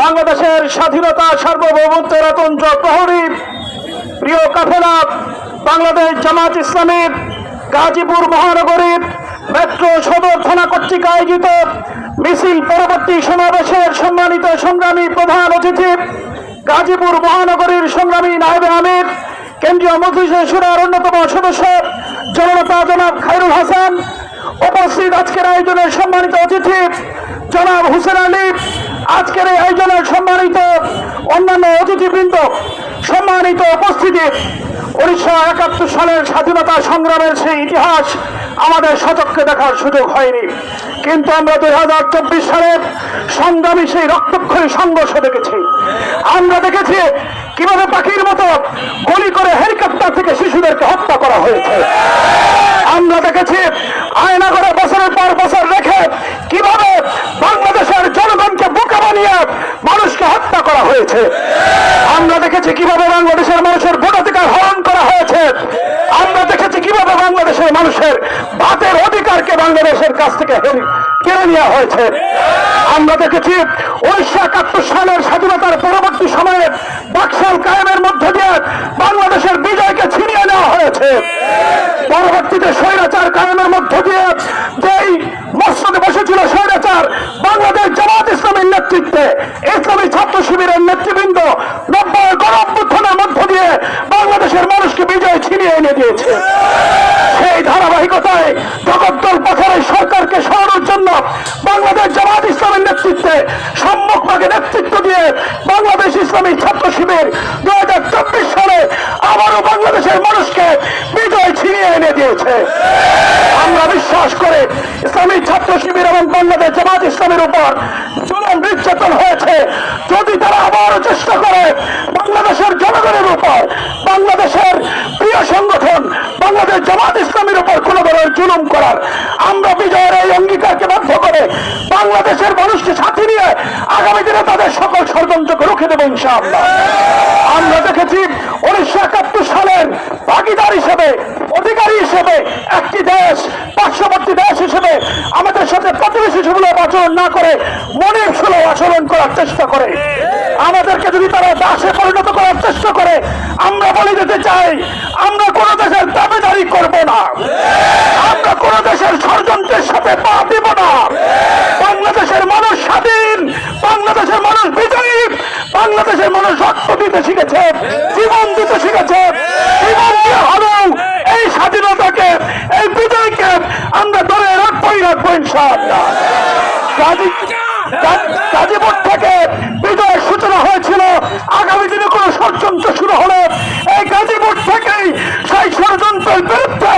বাংলাদেশের স্বাধীনতা সার্বভৌমত্ব রতন্ত্র প্রিয় কাফেলা বাংলাদেশ জামাত ইসলামের গাজীপুর মহানগরীর মেট্রো সদর থানা কর্তৃক আয়োজিত মিছিল পরবর্তী সমাবেশের সম্মানিত সংগ্রামী প্রধান অতিথি গাজীপুর মহানগরীর সংগ্রামী নায়েবে আমির কেন্দ্রীয় মন্ত্রী সুরার অন্যতম সদস্য জননেতা জনাব খাইরুল হাসান। উপস্থিত আজকের আয়োজনের সম্মানিত অতিথি জনাব হুসেন আলী। আজকের এই আয়োজনের সম্মানিত অন্যান্য অতিথিবৃন্দ, সম্মানিত উপস্থিতি, উনিশশো একাত্তর সালের স্বাধীনতা সংগ্রামের সেই ইতিহাস। আমাদের সচক্ষে দেখার সুযোগ হয়নি। কিন্তু আমরা দুই হাজার চব্বিশ সালের সংগ্রামী সেই রক্তক্ষয়ী সংঘর্ষ দেখেছি। আমরা দেখেছি কীভাবে পাখির মতো গুলি করে হেলিকপ্টার থেকে শিশুদেরকে হত্যা করা হয়েছে। আমরা দেখেছি আয়না করে বছরের পর বছর রেখে কীভাবে বাংলাদেশের জনগণকে বোকা বানিয়ে মানুষকে হত্যা করা হয়েছে। আমরা দেখেছি কীভাবে বাংলাদেশের মানুষের ভোটাধিকার হরণ করা হয়েছে আমরা দেখেছি কীভাবে বাংলাদেশের মানুষের ভাতের অধিকারকে বাংলাদেশের কাছ থেকে কেড়ে নেওয়া হয়েছে। আমরা দেখেছি উনিশশো একাত্তর সালের স্বাধীনতার পরবর্তী সময়ে বাকশাল কায়েমের মধ্যে দিয়ে বাংলাদেশের বিজয়কে ছিনিয়ে নেওয়া হয়েছে। পরবর্তীতে স্বৈরাচার কায়েমের মধ্য দিয়ে যেই মসনদে বসেছিল স্বৈরাচার, বাংলাদেশ জামাত ইসলামের নেতৃত্বে ইসলামী ছাত্র শিবিরের নেতৃবৃন্দ নব্বই গণঅভ্যুত্থানের মধ্য দিয়ে বাংলাদেশের মানুষকে বিজয় ছিনিয়ে এনে দিয়েছে। ধারাবাহিকতায় জগদ্দল পাথরের সরকারকে সরানোর জন্য বাংলাদেশ জামাত ইসলামের নেতৃত্বে সম্মুখভাগে নেতৃত্ব দিয়ে বাংলাদেশ ইসলামী ছাত্র শিবির দু হাজার চব্বিশ সালে আবারও বাংলাদেশের মানুষকে বিজয় ছিনিয়ে এনে দিয়েছে। আমরা বিশ্বাস করে ইসলামী ছাত্র শিবির এবং বাংলাদেশ জামাত ইসলামের উপর জুলুম নির্যাতন হয়েছে যদি তারা আবারও চেষ্টা করে বাংলাদেশের জনগণের উপর বাংলাদেশের প্রিয় সংগঠন বাংলাদেশ জামাত ইসলামের উপর কোন ধরনের জুলুম করার। আমরা বিজয়ের এই অঙ্গীকারকে বাধ্য করে বাংলাদেশের মানুষকে সাথে নিয়ে আগামী দিনে তাদের সকল ষড়যন্ত্রকে রুখে দেবো ইনশাআল্লাহ। আমরা দেখেছি উনিশশো একাত্তর সালের ভাগিদার হিসেবে, অধিকারী হিসেবে একটি দেশ, পার্শ্ববর্তী দেশ হিসেবে আমাদের সাথে প্রতিবেশী সুলভ আচরণ না করে মনের সুলভ আচরণ করার চেষ্টা করে। আমাদেরকে যদি তারা দাসে পরিণত করার চেষ্টা করে, আমরা বলে দিতে চাই, আমরা কোন দেশের দাবিদারি করব না। আমরা কোন দেশের ষড়যন্ত্রের সাথে পা দিব না। বাংলাদেশের মানুষ স্বাধীন, বাংলাদেশের মানুষ বিজয়ী, বাংলাদেশের মানুষ রক্ত দিতে শিখেছে, জীবন দিতে শিখেছে, জীবন দিয়ে হলেও এই স্বাধীনতাকে, এই বিজয়কে আমরা ধরে রাখবই রাখব ইনশাআল্লাহ। গাজীপুর থেকে বিজয়ের সূচনা হয়েছিল আগামী দিনে কোনো ষড়যন্ত্র শুরু হলে এই গাজীপুর থেকেই সেই ষড়যন্ত্রের বিরুদ্ধে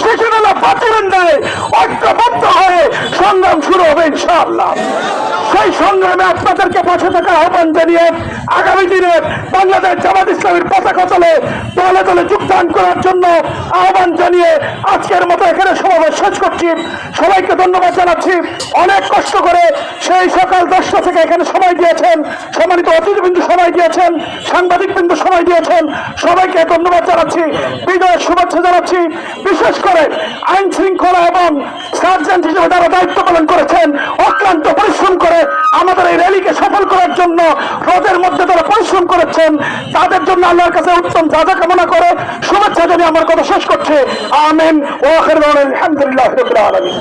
শিশুরা বাতিলেন দেয় ঐক্যবদ্ধ হয়ে সংগ্রাম শুরু হবে, ইনশাআল্লাহ। সেই সংগ্রামে আপনাদেরকে পাশে থাকার আহ্বান জানিয়ে আগামী দিনে বাংলাদেশ জামাত ইসলামের পতাকা তলে দলে দলে যোগদান করার জন্য আহ্বান জানিয়ে আজকের মতো এখানে সমাবেশ শেষ করছি। সবাইকে ধন্যবাদ জানাচ্ছি। অনেক কষ্ট করে সেই সকাল দশটা থেকে এখানে সময় দিয়েছেন। সম্মানিত অতিথিবৃন্দু সময় দিয়েছেন সাংবাদিক সময় দিয়েছেন। সবাইকে ধন্যবাদ জানাচ্ছি, বিজয়ের শুভেচ্ছা জানাচ্ছি। বিশেষ করে আইন শৃঙ্খলা এবং সার্জেন্ট হিসেবে যারা দায়িত্ব পালন করেছেন, অক্লান্ত পরিশ্রম করে আমাদের এই র্যালিকে সফল করার জন্য রোদের মধ্যে তারা পরিশ্রম করেছেন, তাদের জন্য আল্লাহর কাছে উত্তম সাজা কামনা করে শুভেচ্ছা জানিয়ে আমার কথা শেষ করছে। আমিন। ও আখির আলহামদুলিল্লাহ